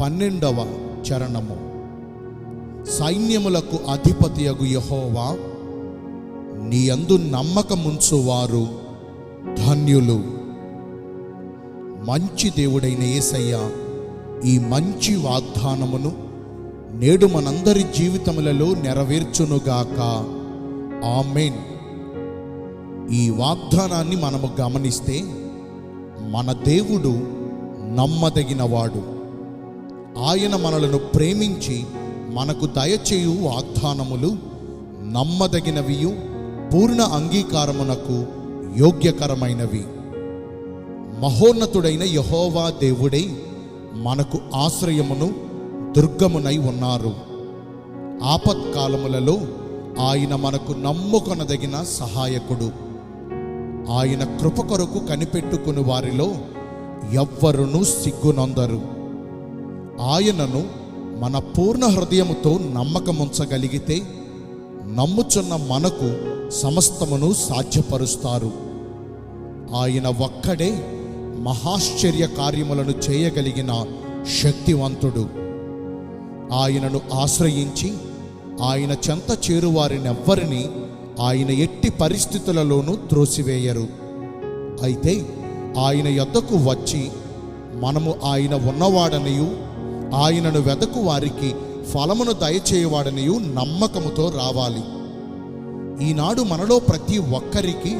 పన్నెండవ చరణము. సైన్యములకు అధిపతియగు యహోవా నీ యందు నమ్మకముంచువారు ధన్యులు. మంచి దేవుడైన యేసయ్య ఈ మంచి వాగ్దానమును నేడు మనందరి జీవితములలో నెరవేర్చునుగాక. ఆమెన్. ఈ వాగ్దానాన్ని మనము గమనిస్తే మన దేవుడు నమ్మదగినవాడు. ఆయన మనలను ప్రేమించి మనకు దయచేయు వాగ్దానములు నమ్మదగినవియు పూర్ణ అంగీకారమునకు యోగ్యకరమైనవి. మహోన్నతుడైన యహోవా దేవుడై మనకు ఆశ్రయమును దుర్గమునై ఉన్నారు. ఆపత్కాలములలో ఆయన మనకు నమ్ముకొనదగిన సహాయకుడు. ఆయన కృప కొరకు కనిపెట్టుకుని వారిలో ఎవ్వరునూ సిగ్గునొందరు. ఆయనను మన పూర్ణ హృదయముతో నమ్మకముంచగలిగితే నమ్ముచున్న మనకు సమస్తమును సాధ్యపరుస్తారు. ఆయన ఒక్కడే మహాశ్చర్య కార్యములను చేయగలిగిన శక్తివంతుడు. ఆయనను ఆశ్రయించి ఆయన చెంత చేరువారినెవ్వరిని ఆయన ఎట్టి పరిస్థితులలోనూ త్రోసివేయరు. అయితే ఆయన యొద్దకు వచ్చి మనము ఆయన ఉన్నవాడనియు ఆయనను వెదకు వారికి ఫలమును దయచేయవాడనియు నమ్మకముతో రావాలి. ఈనాడు మనలో ప్రతి ఒక్కరికి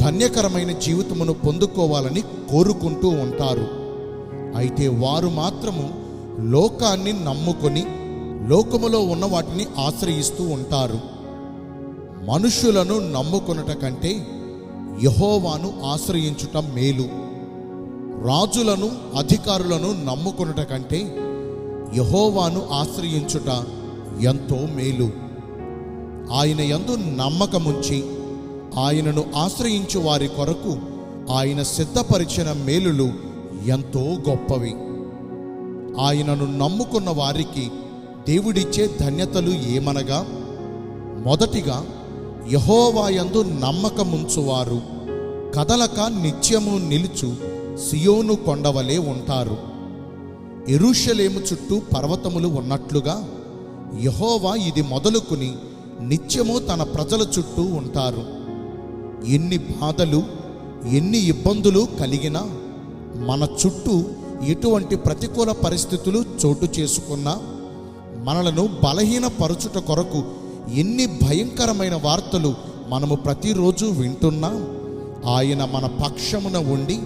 ధన్యకరమైన జీవితమును పొందుకోవాలని కోరుకుంటూ ఉంటారు. అయితే వారు మాత్రము లోకాన్ని నమ్ముకొని లోకములో ఉన్న వాటిని ఆశ్రయిస్తూ ఉంటారు. మనుషులను నమ్ముకొనుట కంటే యహోవాను ఆశ్రయించుట మేలు. రాజులను అధికారులను నమ్ముకొనుట కంటే యహోవాను ఆశ్రయించుట ఎంతో మేలు. ఆయన యందు నమ్మకముంచి ఆయనను ఆశ్రయించు వారి కొరకు ఆయన సిద్ధపరిచిన మేలులు ఎంతో గొప్పవి. ఆయనను నమ్ముకున్న వారికి దేవుడిచ్చే ధన్యతలు ఏమనగా మొదటిగా యహోవాయందు నమ్మకముంచువారు కదలక నిత్యము నిలుచు సియోను కొండవలే ఉంటారు. ఎరుషలేము చుట్టూ పర్వతములు ఉన్నట్లుగా యహోవా ఇది మొదలుకుని నిత్యము తన ప్రజల చుట్టూ ఉంటారు. ఎన్ని బాధలు ఎన్ని ఇబ్బందులు కలిగినా మన చుట్టూ ఎటువంటి ప్రతికూల పరిస్థితులు చోటు చేసుకున్నా మనలను బలహీనపరచుట కొరకు ఎన్ని భయంకరమైన వార్తలు మనము ప్రతిరోజు వింటున్నా ఆయన మన పక్షమున ఉండి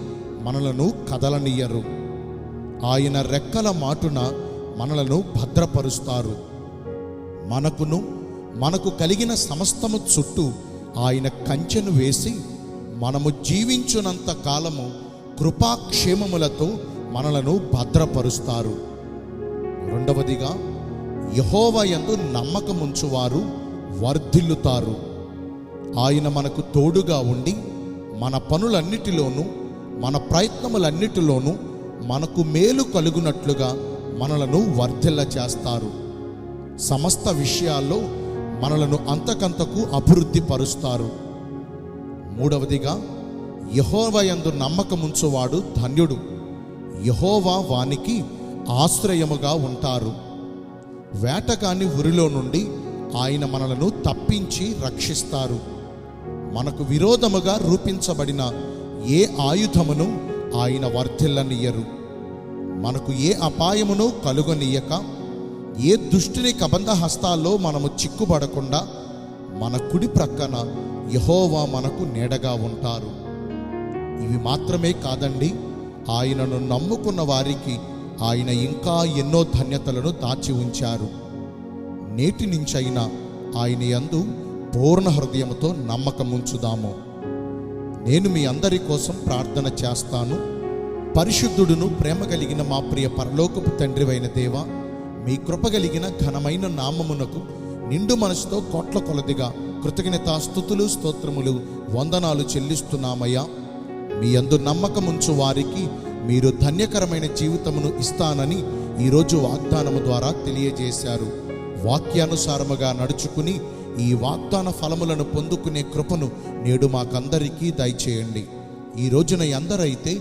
మనలను కదలనీయరు. ఆయన రెక్కల మాటున మనలను భద్రపరుస్తారు. మనకును మనకు కలిగిన సమస్తము చుట్టూ ఆయన కంచెను వేసి మనము జీవించునంత కాలము కృపాక్షేమములతో మనలను భద్రపరుస్తారు. రెండవదిగా యహోవయందు నమ్మకముంచువారు వర్ధిల్లుతారు. ఆయన మనకు తోడుగా ఉండి మన పనులన్నిటిలోనూ మన ప్రయత్నములన్నిటిలోనూ మనకు మేలు కలుగునట్లుగా మనలను వర్ధిల్ల చేస్తారు. సమస్త విషయాల్లో మనలను అంతకంతకు అభివృద్ధి పరుస్తారు. మూడవదిగా యహోవయందు నమ్మకముంచువాడు ధన్యుడు. యహోవా వానికి ఆశ్రయముగా ఉంటారు. వేటగాని ఉరిలో నుండి ఆయన మనలను తప్పించి రక్షిస్తారు. మనకు విరోధముగా రూపించబడిన ఏ ఆయుధమును ఆయన వర్ధిల్లనియ్యరు. మనకు ఏ అపాయమును కలుగనీయక ఏ దుష్టిని కబంధ హస్తాల్లో మనము చిక్కుబడకుండా మన కుడి ప్రక్కన యహోవా మనకు నీడగా ఉంటారు. ఇవి మాత్రమే కాదండి ఆయనను నమ్ముకున్న వారికి ఆయన ఇంకా ఎన్నో ధన్యతలను దాచి ఉంచారు. నేటి నుంచైనా ఆయన యందు పూర్ణ నమ్మకం నమ్మకముంచుదాము. నేను మీ అందరి కోసం ప్రార్థన చేస్తాను. పరిశుద్ధుడును ప్రేమ కలిగిన మా ప్రియ పరలోకపు తండ్రివైన దేవ మీ కృప కలిగిన ఘనమైన నామమునకు నిండు మనసుతో కోట్ల కొలదిగా కృతజ్ఞత స్థుతులు స్తోత్రములు వందనాలు చెల్లిస్తున్నామయ్యా. మీ అందు నమ్మకముంచు వారికి మీరు ధన్యకరమైన జీవితమును ఇస్తానని ఈరోజు వాగ్దానము ద్వారా తెలియజేశారు. వాక్యానుసారముగా నడుచుకుని ఈ వాగ్దాన ఫలములను పొందుకునే కృపను నేడు మాకందరికీ దయచేయండి. ఈ రోజున ఎందరైతే